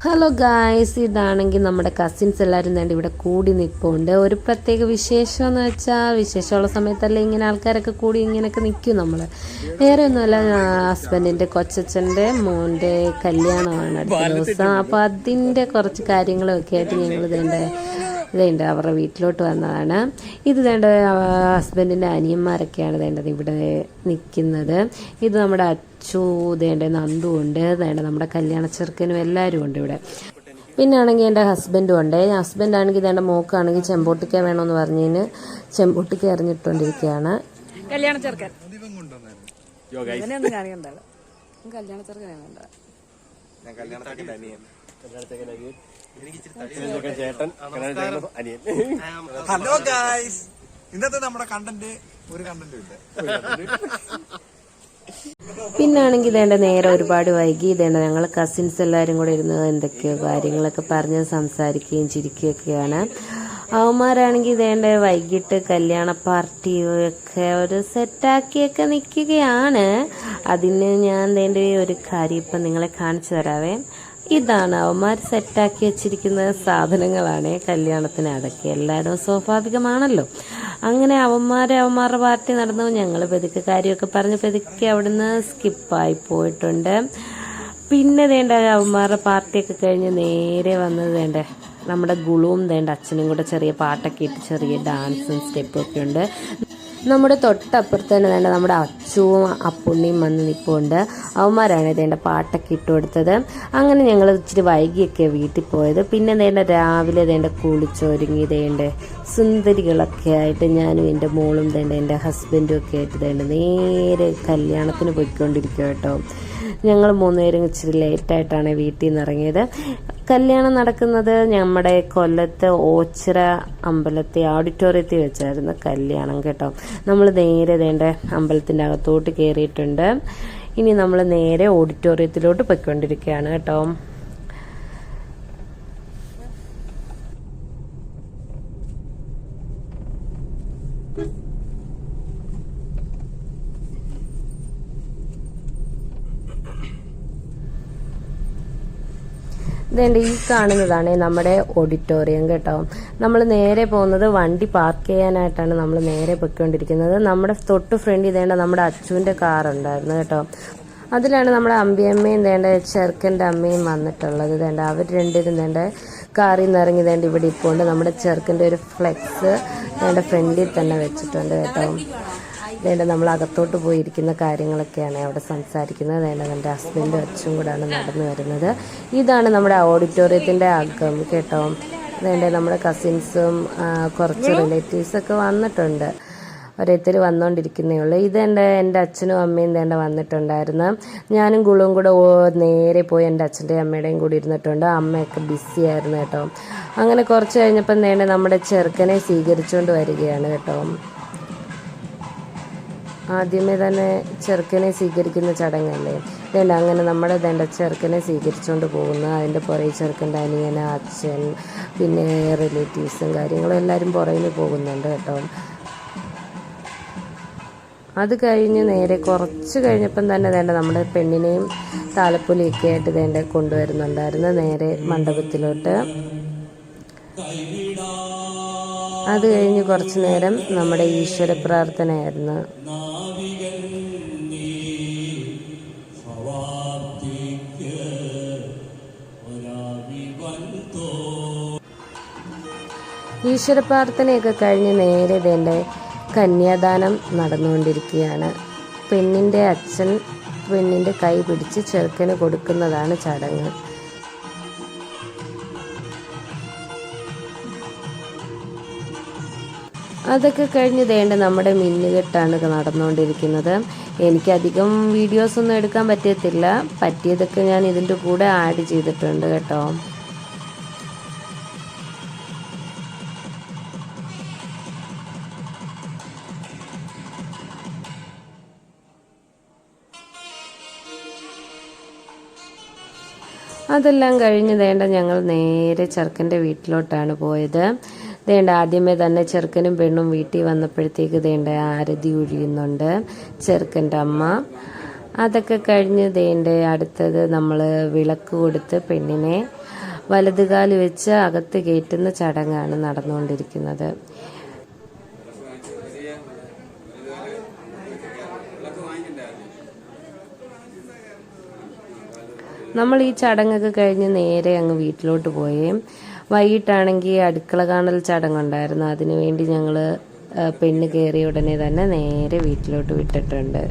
Hello guys ഇതാണെങ്കിൽ നമ്മുടെ cousins എല്ലാവരും തന്നെ ഇവിടെ കൂടി നിൽപ്പുണ്ട് ഒരു പ്രത്യേക വിശേഷം എന്ന് വെച്ചാൽ വിശേഷമുള്ള സമയത്തല്ലേ ഇങ്ങനെ ആൾക്കാരൊക്കെ കൂടി ഇങ്ങനെയൊക്കെ നിൽക്കും നമ്മൾ വേറെ ഒന്നുമല്ല ഹസ്ബൻഡിന്റെ കൊച്ചച്ഛന്റെ മോന്റെ കല്യാണമാണ് അടുത്ത ദിവസം. അപ്പോൾ അതിന്റെ കുറച്ച് കാര്യങ്ങളൊക്കെ ആയിട്ട് ഞങ്ങൾ ഇതേണ്ട ഇതേണ്ട അവരുടെ വീട്ടിലോട്ട് വന്നതാണ്. ഇത് വേണ്ട ഹസ്ബൻഡിന്റെ അനിയന്മാരൊക്കെയാണ് വേണ്ടത് ഇവിടെ നിൽക്കുന്നത്. ഇത് നമ്മുടെ അച്ചു വേണ്ട നന്ദു ഉണ്ട് വേണ്ട നമ്മുടെ കല്യാണ ചെറുക്കനും എല്ലാവരും ഉണ്ട് ഇവിടെ. പിന്നെ ആണെങ്കിൽ എന്റെ ഹസ്ബൻഡും ഉണ്ട്. ഹസ്ബൻഡ് ആണെങ്കിൽ ഇതേണ്ട മോക്കാണെങ്കിൽ ചെമ്പോട്ടിക്ക വേണമെന്ന് പറഞ്ഞതിന് ചെമ്പോട്ടിക്ക എറിഞ്ഞിട്ടുകൊണ്ടിരിക്കുകയാണ് കല്യാണ ചെറുക്കൻ. കല്യാണ കണ്ടത് ചേട്ടൻ? അനിയൻ. ഹലോ ഗായ്സ് ഇന്നത്തെ നമ്മുടെ കണ്ടന്റ് ഒരു കണ്ടന്റ് ഇല്ല. പിന്നാണെങ്കിൽ ഇതേണ്ട നേരെ ഒരുപാട് വൈകി. ഇതേണ്ട ഞങ്ങൾ കസിൻസ് എല്ലാവരും കൂടെ ഇരുന്ന് എന്തൊക്കെയോ കാര്യങ്ങളൊക്കെ പറഞ്ഞ് സംസാരിക്കുകയും ചിരിക്കുകയൊക്കെയാണ്. അവന്മാരാണെങ്കിൽ ഇതേണ്ട വൈകിട്ട് കല്യാണ പാർട്ടി ഒക്കെ ഒരു സെറ്റാക്കിയൊക്കെ നിൽക്കുകയാണ്. അതിന് ഞാൻ ഇതേണ്ട ഒരു കാര്യം ഇപ്പം നിങ്ങളെ കാണിച്ചു തരാവേ. ഇതാണ് അവന്മാർ സെറ്റാക്കി വെച്ചിരിക്കുന്ന സാധനങ്ങളാണ് കല്യാണത്തിന് അടക്കി. എല്ലായിടവും സ്വാഭാവികമാണല്ലോ. അങ്ങനെ അവന്മാരെ അവന്മാരുടെ പാർട്ടി നടന്നു. ഞങ്ങൾ പെതുക്കെ കാര്യമൊക്കെ പറഞ്ഞ് പെതുക്കെ അവിടുന്ന് സ്കിപ്പായി പോയിട്ടുണ്ട്. പിന്നെ വേണ്ട അവന്മാരുടെ പാർട്ടിയൊക്കെ കഴിഞ്ഞ് നേരെ വന്നത് വേണ്ടേ നമ്മുടെ ഗുളുവും വേണ്ട അച്ഛനും കൂടെ ചെറിയ പാട്ടൊക്കെ ഇട്ട് ചെറിയ ഡാൻസും സ്റ്റെപ്പും ഒക്കെ ഉണ്ട്. നമ്മുടെ തൊട്ടപ്പുറത്ത് തന്നെ വേണ്ട നമ്മുടെ അച്ചുവും അപ്പുണ്ണിയും വന്ന് നിൽപ്പുണ്ട് അവന്മാരാണ് ഇതേണ്ട പാട്ടൊക്കെ ഇട്ട് കൊടുത്തത്. അങ്ങനെ ഞങ്ങൾ ഇച്ചിരി വൈകിയൊക്കെ വീട്ടിൽ പോയത്. പിന്നെ ഇതേണ്ട രാവിലെ ഇതേണ്ട കുളിച്ചൊരുങ്ങി ഇതേണ്ട സുന്ദരികളൊക്കെ ആയിട്ട് ഞാനും എന്റെ മോളും ഇതേണ്ട എന്റെ ഹസ്ബൻഡും ഒക്കെ ആയിട്ട് ഇതേണ്ട നേരെ കല്യാണത്തിന് പോയിക്കൊണ്ടിരിക്കുക കേട്ടോ. ഞങ്ങൾ മൂന്നുപേരും ഇച്ചിരി ലേറ്റായിട്ടാണ് വീട്ടിൽ നിന്ന് ഇറങ്ങിയത്. കല്യാണം നടക്കുന്നത് നമ്മുടെ കൊല്ലത്ത് ഓച്ചിറ അമ്പലത്തെ ഓഡിറ്റോറിയത്തിൽ വെച്ചായിരുന്നു കല്യാണം കേട്ടോ. നമ്മൾ നേരെ വേണ്ട അമ്പലത്തിന്റെ അകത്തോട്ട് കയറിയിട്ടുണ്ട് ഇനി നമ്മൾ നേരെ ഓഡിറ്റോറിയത്തിലോട്ട് പൊയ്ക്കൊണ്ടിരിക്കുകയാണ് കേട്ടോ. ഇതേണ്ട ഈ കാണുന്നതാണ് നമ്മുടെ ഓഡിറ്റോറിയം കേട്ടോ. നമ്മൾ നേരെ പോകുന്നത് വണ്ടി പാർക്ക് ചെയ്യാനായിട്ടാണ് നമ്മൾ നേരെ പൊയ്ക്കൊണ്ടിരിക്കുന്നത്. നമ്മുടെ തൊട്ട് ഫ്രണ്ട് ഇതേണ്ട നമ്മുടെ അച്ചുവിന്റെ കാർ ഉണ്ടായിരുന്നു കേട്ടോ. അതിലാണ് നമ്മുടെ അമ്പിയമ്മയും വേണ്ട ചെറുക്കന്റെ അമ്മയും വന്നിട്ടുള്ളത്. തേണ്ട അവർ രണ്ടുപേരും വേണ്ട കാറിൽ നിന്ന് ഇറങ്ങി വേണ്ട ഇവിടെ ഇപ്പോൾ നമ്മുടെ ചെറുക്കന്റെ ഒരു ഫ്ലെക്സ് വേണ്ട ഫ്രണ്ടിൽ തന്നെ വെച്ചിട്ടുണ്ട് കേട്ടോ. വേണ്ട നമ്മൾ അകത്തോട്ട് പോയിരിക്കുന്ന കാര്യങ്ങളൊക്കെയാണ് അവിടെ സംസാരിക്കുന്നത്. വേണ്ട എന്റെ ഹസ്ബൻഡ് അച്ഛനും കൂടാണ് നടന്നു വരുന്നത്. ഇതാണ് നമ്മുടെ ഓഡിറ്റോറിയത്തിന്റെ അകം കേട്ടോ? വേണ്ട നമ്മുടെ കസിൻസും കുറച്ച് റിലേറ്റീവ്സൊക്കെ വന്നിട്ടുണ്ട്. ഓരോരുത്തർ വന്നുകൊണ്ടിരിക്കുന്നേ ഉള്ളൂ. ഇതെന്റെ എന്റെ അച്ഛനും അമ്മയും തേണ്ട വന്നിട്ടുണ്ടായിരുന്നു. ഞാനും ഗുളും കൂടെ നേരെ പോയി എന്റെ അച്ഛന്റെയും അമ്മയുടെയും കൂടി ഇരുന്നിട്ടുണ്ട്. അമ്മയൊക്കെ ബിസി ആയിരുന്നു കേട്ടോ? അങ്ങനെ കുറച്ച് കഴിഞ്ഞപ്പം വേണ്ട നമ്മുടെ ചെറുക്കനെ സ്വീകരിച്ചുകൊണ്ട് വരികയാണ് കേട്ടോ? ആദ്യമേ തന്നെ ചെറുക്കനെ സ്വീകരിക്കുന്ന ചടങ്ങല്ലേ? ഇതല്ല അങ്ങനെ നമ്മുടെ ദണ്ട ചെറുക്കനെ സ്വീകരിച്ചുകൊണ്ട് പോകുന്നു അതിന്റെ പുറകെ ചെറുക്കന്റെ അനിയൻ അച്ഛൻ പിന്നെ റിലേറ്റീവ്സും കാര്യങ്ങളും എല്ലാവരും പുറകിന് പോകുന്നുണ്ട് കേട്ടോ. അത് കഴിഞ്ഞ് നേരെ കുറച്ച് കഴിഞ്ഞപ്പം തന്നെ വേണ്ട നമ്മുടെ പെണ്ണിനെയും താലപ്പൊലിയൊക്കെ ആയിട്ട് വേണ്ട കൊണ്ടുവരുന്നുണ്ടായിരുന്നു നേരെ മണ്ഡപത്തിലോട്ട്. അത് കഴിഞ്ഞ് കുറച്ച് നേരം നമ്മുടെ ഈശ്വര പ്രാർത്ഥനയായിരുന്നു. ഈശ്വര പ്രാർത്ഥനയൊക്കെ കഴിഞ്ഞ് നേരെ ഇതെന്റെ കന്യാദാനം നടന്നുകൊണ്ടിരിക്കുകയാണ്. പെണ്ണിന്റെ അച്ഛൻ പെണ്ണിന്റെ കൈ പിടിച്ച് ചെറുക്കന് കൊടുക്കുന്നതാണ് ചടങ്ങ്. അതൊക്കെ കഴിഞ്ഞ് ദേണ്ട നമ്മുടെ മിന്നുകെട്ടാണ് നടന്നുകൊണ്ടിരിക്കുന്നത്. എനിക്കധികം വീഡിയോസ് ഒന്നും എടുക്കാൻ പറ്റിയത്തില്ല പറ്റിയതൊക്കെ ഞാൻ ഇതിന്റെ കൂടെ ആഡ് ചെയ്തിട്ടുണ്ട് കേട്ടോ. അതെല്ലാം കഴിഞ്ഞ് വേണ്ട ഞങ്ങൾ നേരെ ചെറുക്കന്റെ വീട്ടിലോട്ടാണ് പോയത്. ദേണ്ട ആദ്യമേ തന്നെ ചെറുക്കനും പെണ്ണും വീട്ടിൽ വന്നപ്പോഴത്തേക്ക് ദേണ്ട ആരതി ഒഴിയുന്നുണ്ട് ചെറുക്കന്റെ അമ്മ. അതൊക്കെ കഴിഞ്ഞ് ദേണ്ട അടുത്തത് നമ്മൾ വിളക്ക് കൊടുത്ത് പെണ്ണിനെ വലതുകാൽ വെച്ച് അകത്ത് കയറ്റുന്ന ചടങ്ങാണ് നടന്നുകൊണ്ടിരിക്കുന്നത്. നമ്മൾ ഈ ചടങ്ങൊക്കെ കഴിഞ്ഞ് നേരെ അങ്ങ് വീട്ടിലോട്ട് പോയേ. വൈകിട്ടാണെങ്കിൽ അടുക്കള കാണൽ ചടങ്ങുണ്ടായിരുന്നു. അതിനുവേണ്ടി ഞങ്ങൾ പെണ്ണ് കയറിയ ഉടനെ തന്നെ നേരെ വീട്ടിലോട്ട് വിട്ടിട്ടുണ്ട്.